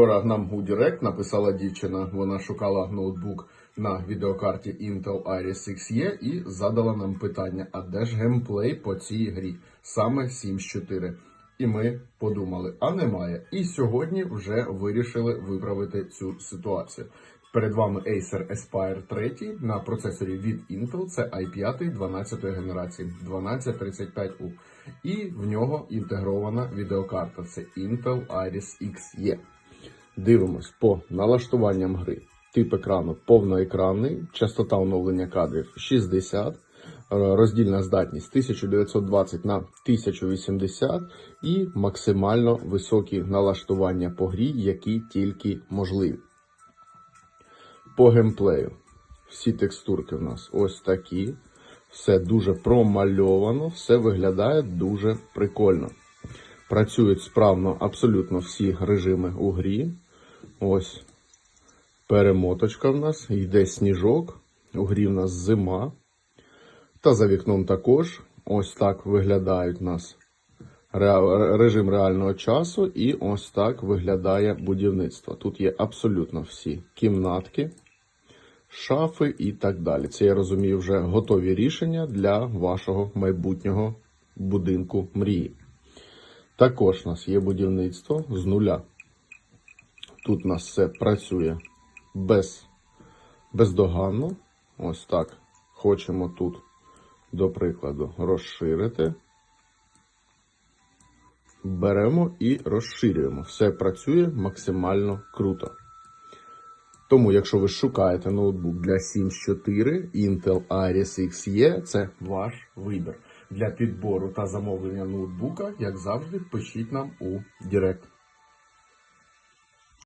Вчора нам у Директ написала дівчина, вона шукала ноутбук на відеокарті Intel Iris Xe і задала нам питання: а де ж геймплей по цій грі? Саме Sims 4. І ми подумали, а немає. І сьогодні вже вирішили виправити цю ситуацію. Перед вами Acer Aspire 3 на процесорі від Intel, це i5 12 генерації 1235U. І в нього інтегрована відеокарта. Це Intel Iris Xe. Дивимось по налаштуванням гри. Тип екрану повноекранний, частота оновлення кадрів 60, е, роздільна здатність 1920 на 1080 і максимально високі налаштування по грі, які тільки можливі. По геймплею. Всі текстурки в нас ось такі. Все дуже промальовано, все виглядає дуже прикольно. Працюють справно абсолютно всі режими у грі. Ось перемоточка в нас, йде сніжок, у грі в нас зима. Та за вікном також ось так виглядають у нас режим реального часу, і ось так виглядає будівництво. Тут є абсолютно всі кімнатки, шафи і так далі. Це я розумію вже готові рішення для вашого майбутнього будинку мрії. Також у нас є будівництво з нуля. Тут у нас все працює без, бездоганно. Ось так. Хочемо тут, до прикладу, розширити. Беремо і розширюємо. Все працює максимально круто. Тому, якщо ви шукаєте ноутбук для Sims 4 Intel Iris Xe, це ваш вибір. Для підбору та замовлення ноутбука, як завжди, пишіть нам у Директ.